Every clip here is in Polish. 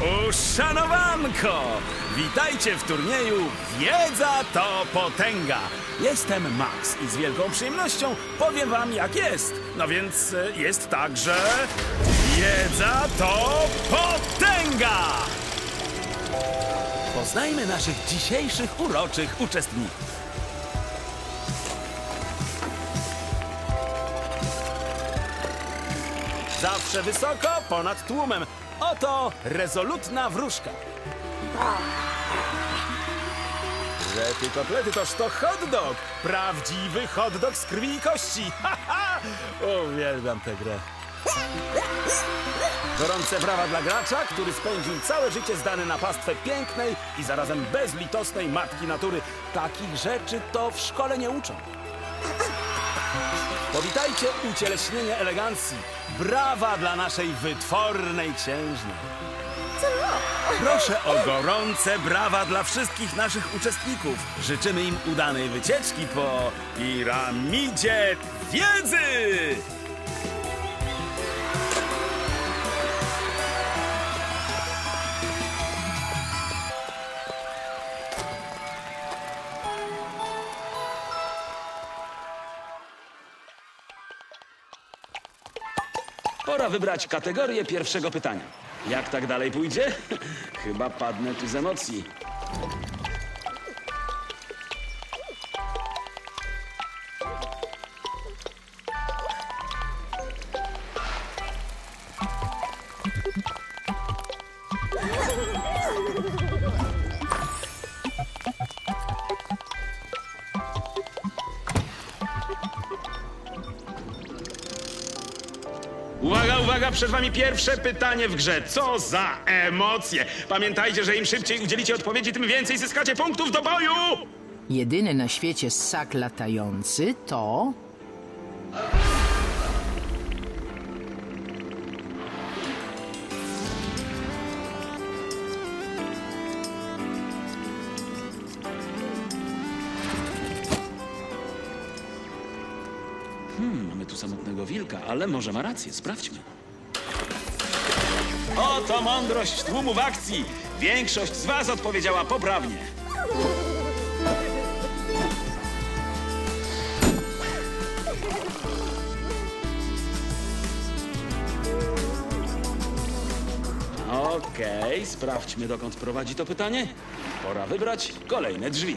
Uszanowanko! Witajcie w turnieju Wiedza to potęga. Jestem Max i z wielką przyjemnością powiem wam jak jest. No więc e, jest tak, że Wiedza to potęga! Poznajmy naszych dzisiejszych uroczych uczestników. Zawsze wysoko, ponad tłumem. Oto rezolutna wróżka. Rety kotlety toż to hot dog. Prawdziwy hot dog z krwi i kości. Ha! Uwielbiam tę grę. Gorące brawa dla gracza, który spędził całe życie zdany na pastwę pięknej i zarazem bezlitosnej matki natury. Takich rzeczy to w szkole nie uczą. Powitajcie ucieleśnienie elegancji. Brawa dla naszej wytwornej księżnej. Proszę o gorące brawa dla wszystkich naszych uczestników. Życzymy im udanej wycieczki po piramidzie wiedzy! Wybrać kategorię pierwszego pytania. Jak tak dalej pójdzie? Chyba padnę tu z emocji. Uwaga, przed wami pierwsze pytanie w grze. Co za emocje! Pamiętajcie, że im szybciej udzielicie odpowiedzi, tym więcej zyskacie punktów do boju! Jedyny na świecie ssak latający to... Mamy tu samotnego wilka, ale może ma rację. Sprawdźmy. Oto mądrość tłumu w akcji. Większość z was odpowiedziała poprawnie. Okej, sprawdźmy dokąd prowadzi to pytanie. Pora wybrać kolejne drzwi.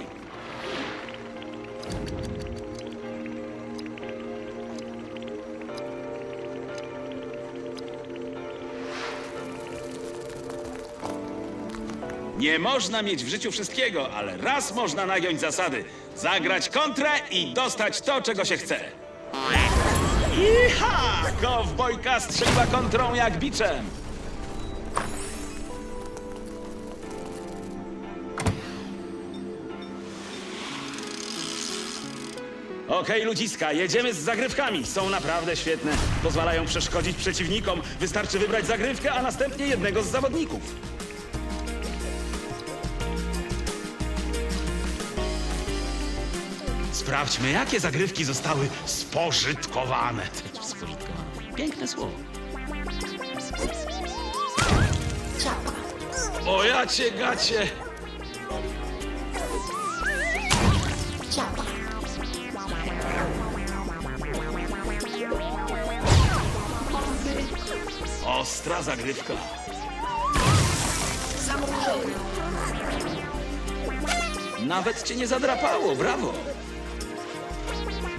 Nie można mieć w życiu wszystkiego, ale raz można nagiąć zasady. Zagrać kontrę i dostać to, czego się chce. Iha! Kowbojka strzeliła kontrą jak biczem. Okej, ludziska, jedziemy z zagrywkami. Są naprawdę świetne. Pozwalają przeszkodzić przeciwnikom. Wystarczy wybrać zagrywkę, a następnie jednego z zawodników. Sprawdźmy, jakie zagrywki zostały spożytkowane. Spożytkowane. Piękne słowo. O ja cię gacie! Ostra zagrywka. Nawet cię nie zadrapało, brawo!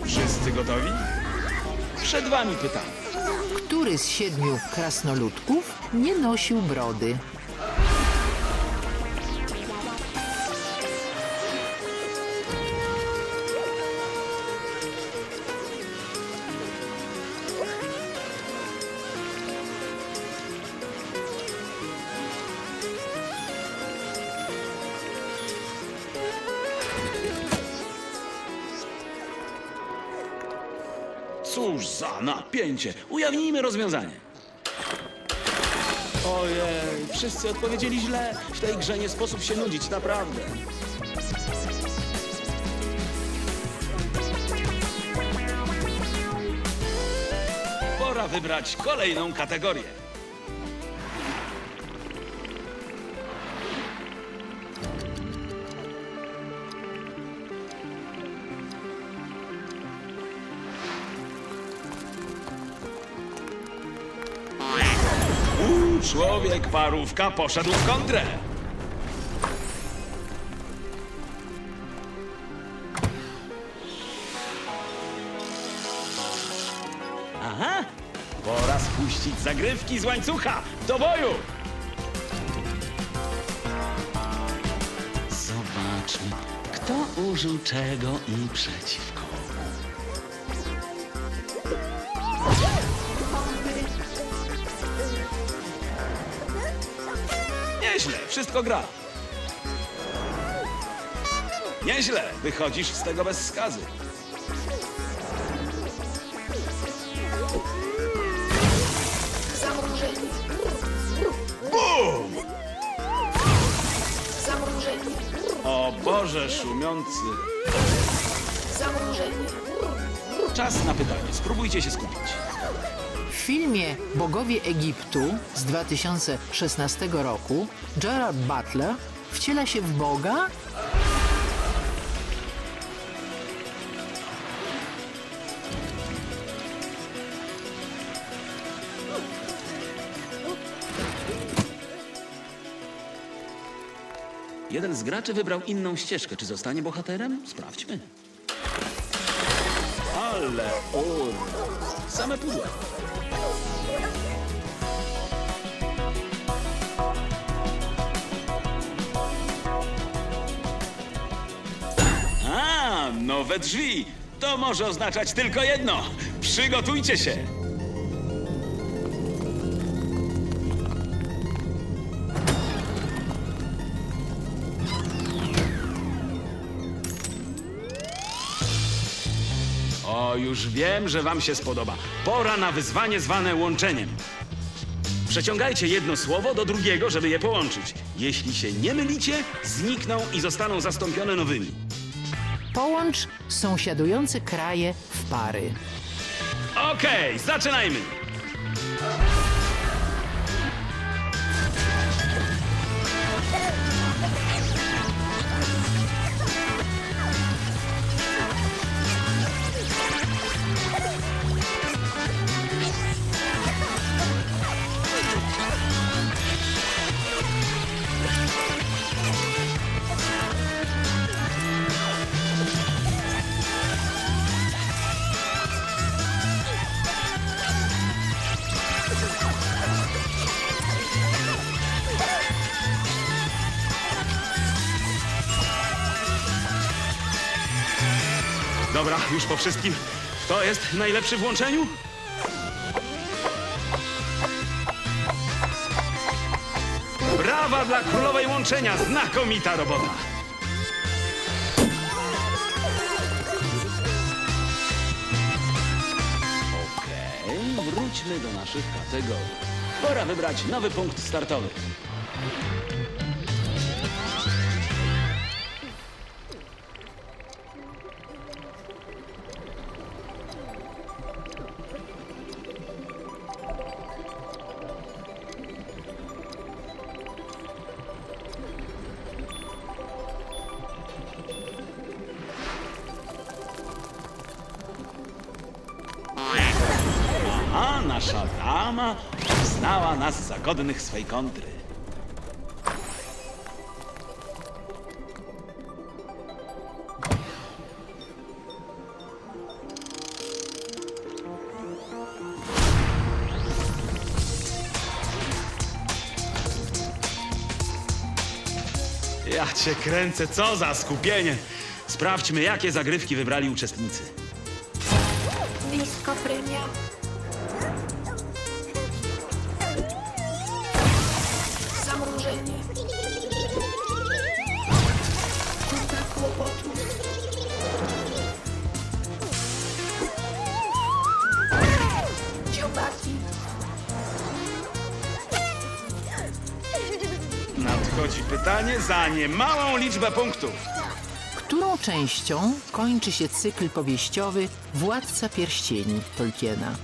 Wszyscy gotowi? Przed wami pytanie. Który z siedmiu krasnoludków nie nosił brody? Cóż za napięcie! Ujawnijmy rozwiązanie. Ojej, wszyscy odpowiedzieli źle. W tej grze nie sposób się nudzić, naprawdę. Pora wybrać kolejną kategorię. Człowiek parówka poszedł w kontrę. Aha, pora spuścić zagrywki z łańcucha. Do boju! Zobaczmy, kto użył czego i przeciwko. Wszystko gra. Nieźle, wychodzisz z tego bez skazy. Zamrożenie. Bum! Zamrożenie. O Boże szumiący. Zamrożenie. Czas na pytanie, spróbujcie się skupić. W filmie Bogowie Egiptu z 2016 roku Gerard Butler wciela się w Boga Jeden z graczy wybrał inną ścieżkę. Czy zostanie bohaterem? Sprawdźmy. Ale ur. Same pudła. A, nowe drzwi. To może oznaczać tylko jedno. Przygotujcie się. O, już wiem, że wam się spodoba. Pora na wyzwanie zwane łączeniem. Przeciągajcie jedno słowo do drugiego, żeby je połączyć. Jeśli się nie mylicie, znikną i zostaną zastąpione nowymi. Połącz sąsiadujące kraje w pary. Okej, zaczynajmy. Już po wszystkim. Kto jest najlepszy w łączeniu? Brawa dla królowej łączenia! Znakomita robota! Okej, wróćmy do naszych kategorii. Pora wybrać nowy punkt startowy. Godnych swej kontry. Ja cię kręcę, co za skupienie! Sprawdźmy, jakie zagrywki wybrali uczestnicy. Niemałą liczbę punktów. Którą częścią kończy się cykl powieściowy Władca Pierścieni Tolkiena?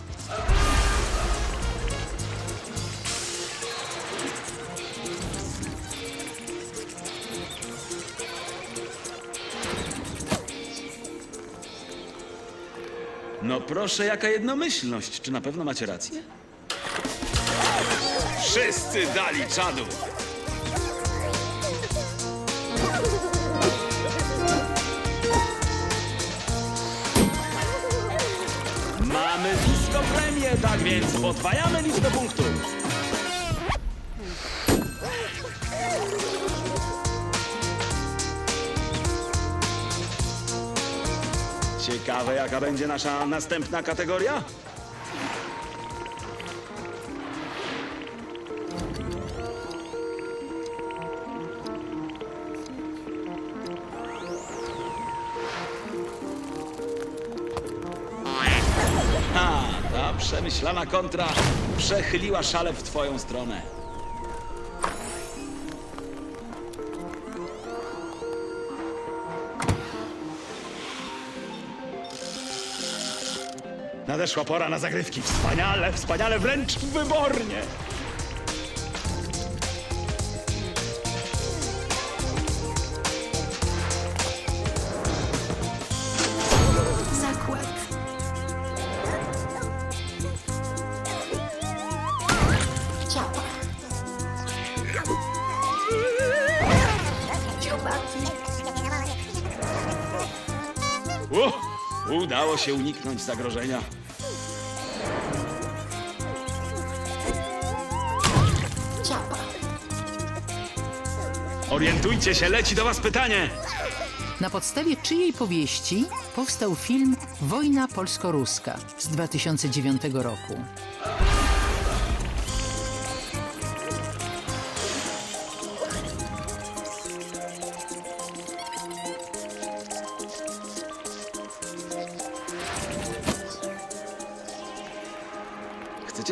No proszę, jaka jednomyślność. Czy na pewno macie rację? Wszyscy dali czadu. Tak więc podwajamy liczbę punktów. Ciekawe, jaka będzie nasza następna kategoria? Przemyślana kontra przechyliła szale w twoją stronę. Nadeszła pora na zagrywki. Wspaniale, wspaniale, wręcz wybornie. Udało się uniknąć zagrożenia. Ciała. Orientujcie się, leci do was pytanie. Na podstawie czyjej powieści powstał film Wojna polsko-ruska z 2009 roku?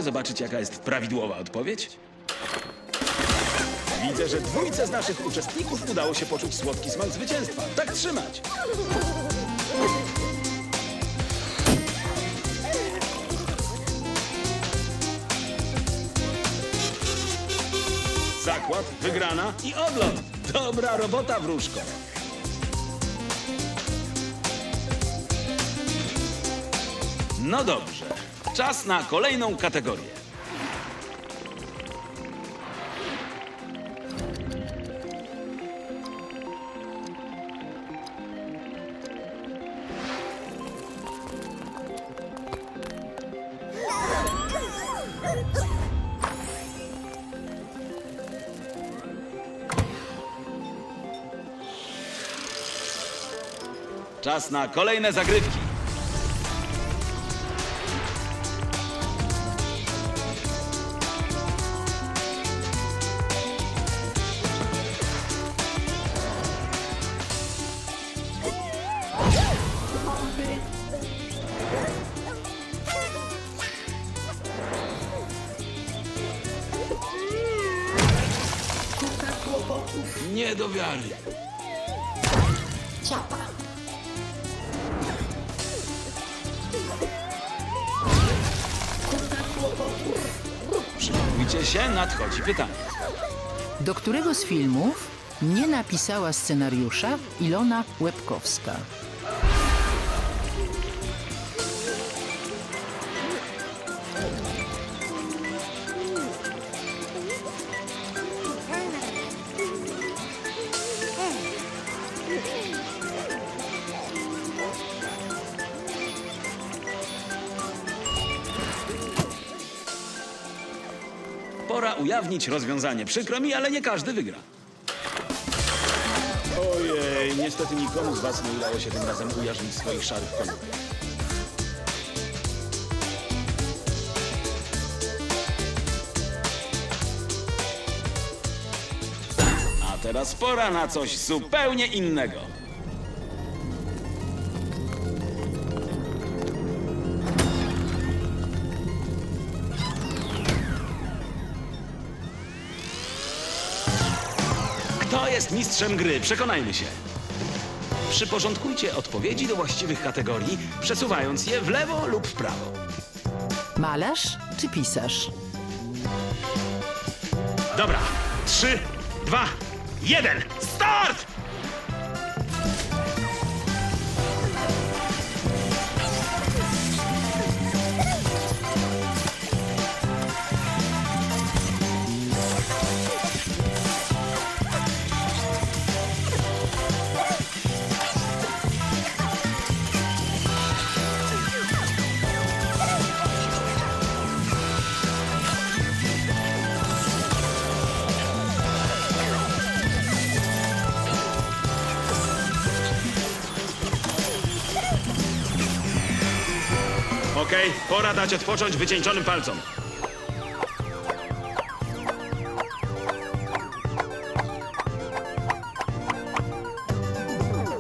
Zobaczyć, jaka jest prawidłowa odpowiedź? Widzę, że dwójce z naszych uczestników udało się poczuć słodki smak zwycięstwa. Tak trzymać! Zakład, wygrana i odlot. Dobra robota, wróżko. No dobrze. Czas na kolejną kategorię. Czas na kolejne zagrywki. Przygotujcie się, nadchodzi pytanie. Do którego z filmów nie napisała scenariusza Ilona Łebkowska? Ujawnić rozwiązanie. Przykro mi, ale nie każdy wygra. Ojej, niestety nikomu z was nie udało się tym razem ujarzmić swoich szarych koni. A teraz pora na coś zupełnie innego. Jest mistrzem gry? Przekonajmy się. Przyporządkujcie odpowiedzi do właściwych kategorii, przesuwając je w lewo lub w prawo. Malarz czy pisarz? Dobra, trzy, dwa, jeden, start! Okej, pora dać odpocząć wycieńczonym palcom.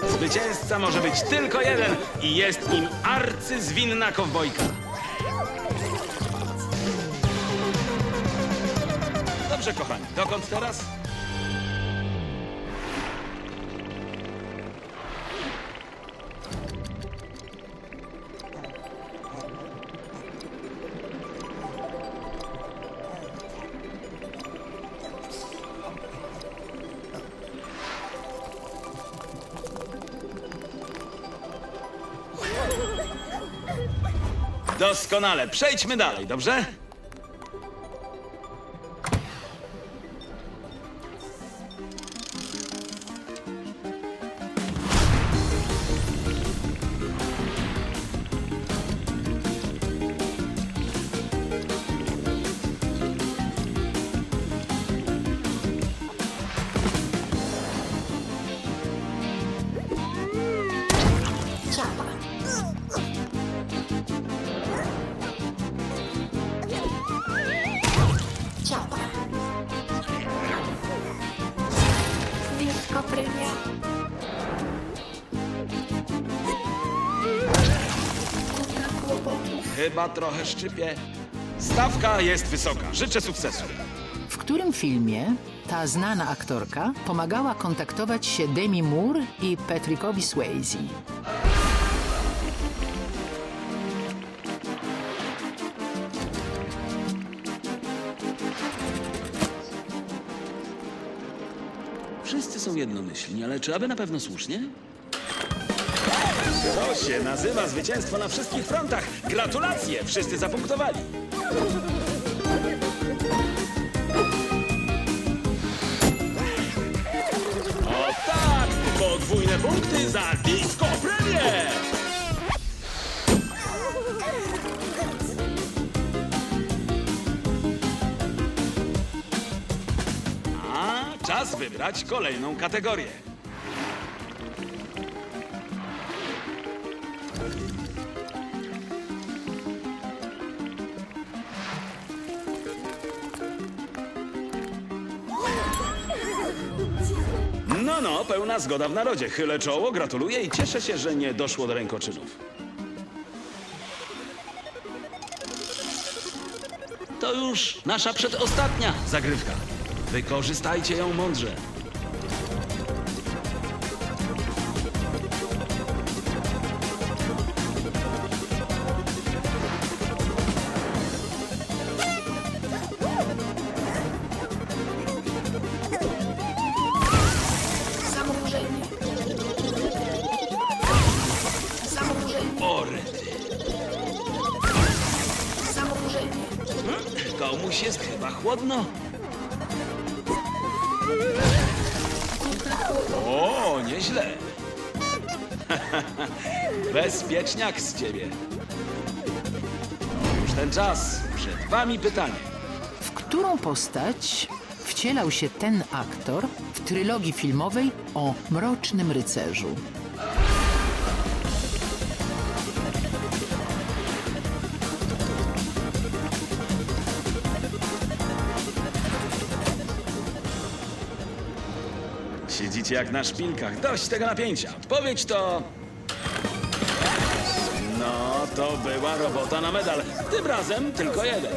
Zwycięzca może być tylko jeden i jest nim arcyzwinna kowbojka. Dobrze, kochani, dokąd teraz? Doskonale, przejdźmy dalej, dobrze? Chyba trochę szczypie. Stawka jest wysoka. Życzę sukcesu. W którym filmie ta znana aktorka pomagała kontaktować się Demi Moore i Patrickowi Swayze? Wszyscy są jednomyślni, ale czy aby na pewno słusznie? To się nazywa zwycięstwo na wszystkich frontach. Gratulacje! Wszyscy zapunktowali. O tak! Podwójne punkty za disco premię! A czas wybrać kolejną kategorię. No, no, pełna zgoda w narodzie. Chylę czoło, gratuluję i cieszę się, że nie doszło do rękoczynów. To już nasza przedostatnia zagrywka. Wykorzystajcie ją mądrze. Bezpieczniak z ciebie. Już ten czas. Przed wami pytanie. W którą postać wcielał się ten aktor w trylogii filmowej o Mrocznym Rycerzu? Jak na szpilkach. Dość tego napięcia. Odpowiedź to... No, to była robota na medal. Tym razem tylko jeden.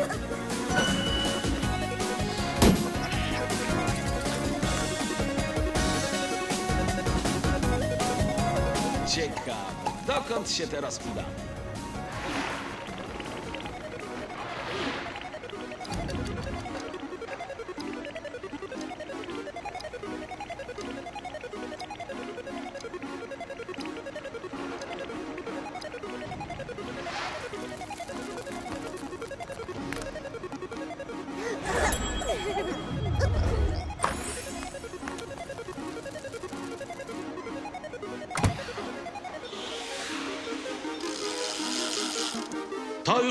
Ciekawe, dokąd się teraz udamy?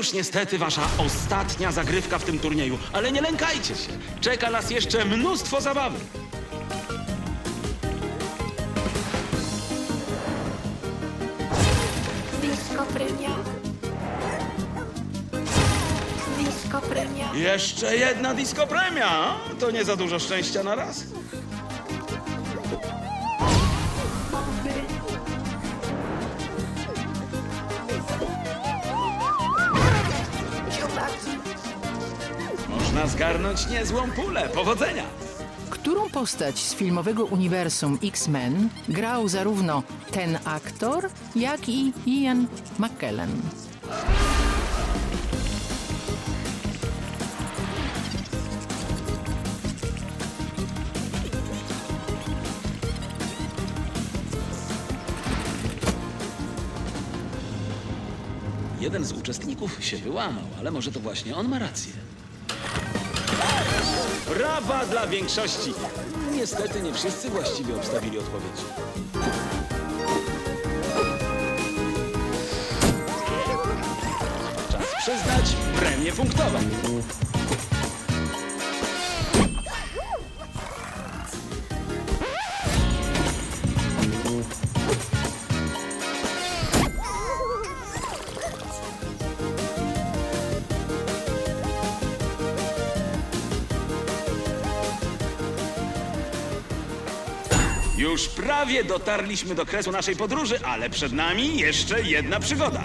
już niestety wasza ostatnia zagrywka w tym turnieju, ale nie lękajcie się. Czeka nas jeszcze mnóstwo zabawy. Disco premia. Premia. Jeszcze jedna disco premia. To nie za dużo szczęścia na raz. Można zgarnąć niezłą pulę. Powodzenia! Którą postać z filmowego uniwersum X-Men grał zarówno ten aktor, jak i Ian McKellen? Jeden z uczestników się wyłamał, ale może to właśnie on ma rację. Brawa dla większości! Niestety nie wszyscy właściwie obstawili odpowiedzi. Czas przyznać premię punktową. Już prawie dotarliśmy do kresu naszej podróży, ale przed nami jeszcze jedna przygoda.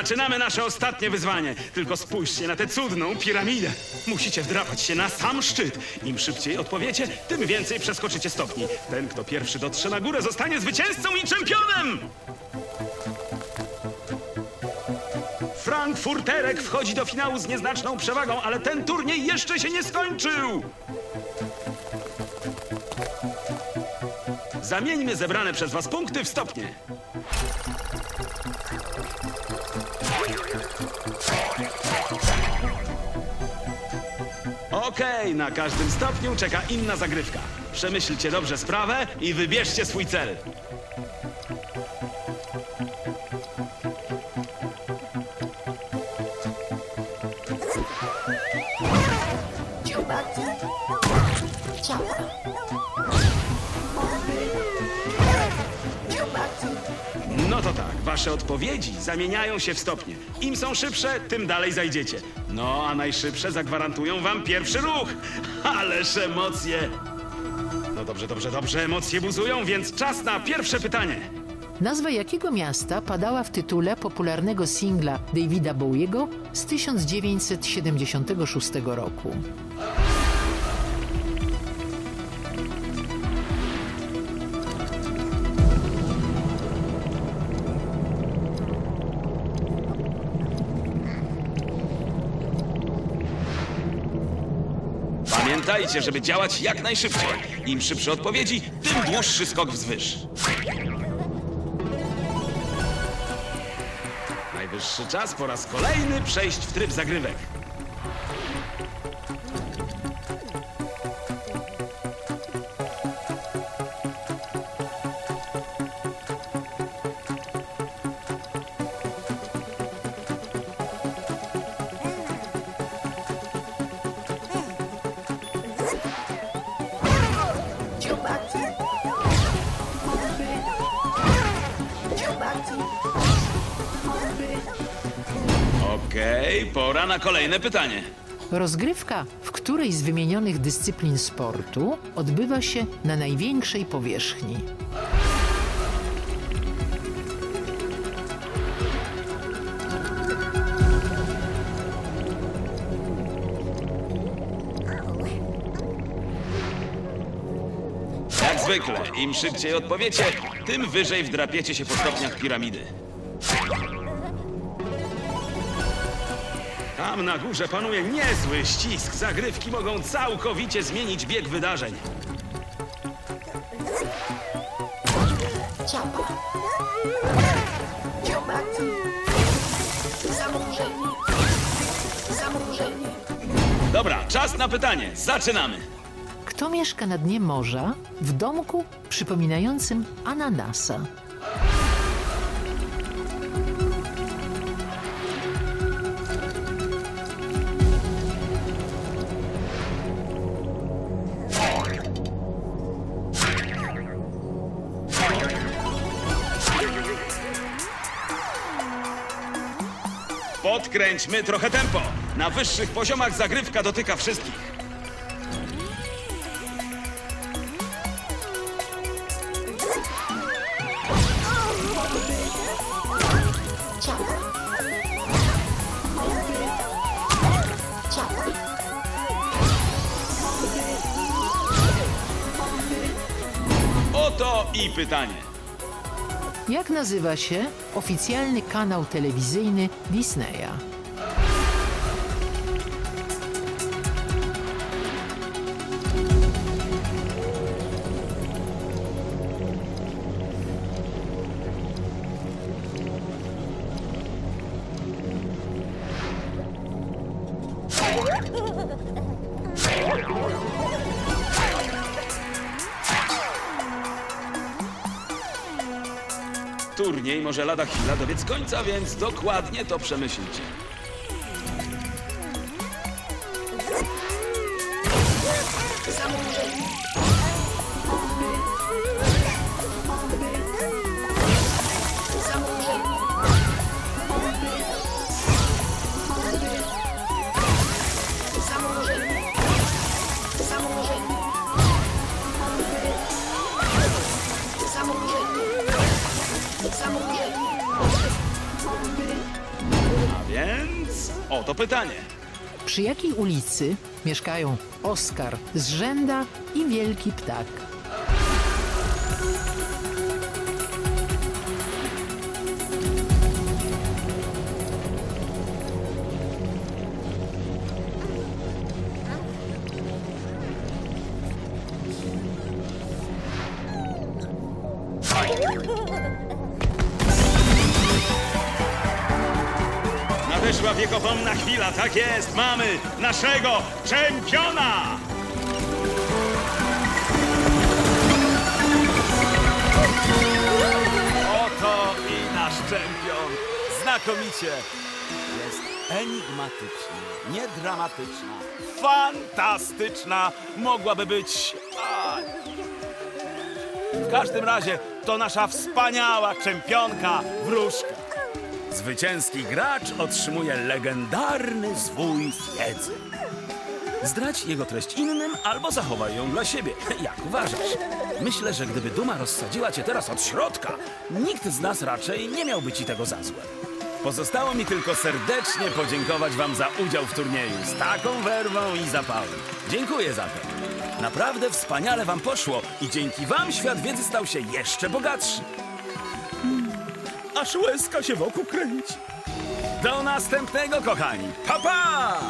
Zaczynamy nasze ostatnie wyzwanie. Tylko spójrzcie na tę cudną piramidę. Musicie wdrapać się na sam szczyt. Im szybciej odpowiecie, tym więcej przeskoczycie stopni. Ten, kto pierwszy dotrze na górę, zostanie zwycięzcą i czempionem! Frankfurterek wchodzi do finału z nieznaczną przewagą, ale ten turniej jeszcze się nie skończył! Zamieńmy zebrane przez was punkty w stopnie. Okej, na każdym stopniu czeka inna zagrywka. Przemyślcie dobrze sprawę i wybierzcie swój cel. No to tak, wasze odpowiedzi zamieniają się w stopnie. Im są szybsze, tym dalej zajdziecie. No, a najszybsze zagwarantują wam pierwszy ruch. Ależ emocje! No dobrze, dobrze, dobrze, emocje buzują, więc czas na pierwsze pytanie. Nazwa jakiego miasta padała w tytule popularnego singla Davida Bowiego z 1976 roku? Pamiętajcie, żeby działać jak najszybciej. Im szybsze odpowiedzi, tym dłuższy skok wzwyż. Najwyższy czas po raz kolejny przejść w tryb zagrywek. Okej, pora na kolejne pytanie. Rozgrywka w której z wymienionych dyscyplin sportu odbywa się na największej powierzchni? Zwykle, im szybciej odpowiecie, tym wyżej wdrapiecie się po stopniach piramidy. Tam na górze panuje niezły ścisk. Zagrywki mogą całkowicie zmienić bieg wydarzeń. Ciapa. Dziobaki. Zamurzenie. Zamurzenie. Dobra, czas na pytanie. Zaczynamy. To mieszka na dnie morza w domku przypominającym ananasa? Podkręćmy trochę tempo. Na wyższych poziomach zagrywka dotyka wszystkich. Pytanie. Jak nazywa się oficjalny kanał telewizyjny Disneya? Lada chwila dobiec końca, więc dokładnie to przemyślcie. Oto pytanie. Przy jakiej ulicy mieszkają Oskar Zrzęda i Wielki Ptak? Jest, mamy naszego czempiona! Oto i nasz czempion. Znakomicie. Jest enigmatyczna, niedramatyczna, fantastyczna. Mogłaby być... W każdym razie to nasza wspaniała czempionka wróżka. Zwycięski gracz otrzymuje legendarny zwój wiedzy. Zdradź jego treść innym albo zachowaj ją dla siebie. Jak uważasz? Myślę, że gdyby duma rozsadziła cię teraz od środka, nikt z nas raczej nie miałby ci tego za złe. Pozostało mi tylko serdecznie podziękować wam za udział w turnieju z taką werwą i zapałem. Dziękuję za to. Naprawdę wspaniale wam poszło i dzięki wam świat wiedzy stał się jeszcze bogatszy. Aż łezka się wokół kręci. Do następnego, kochani. Pa, pa!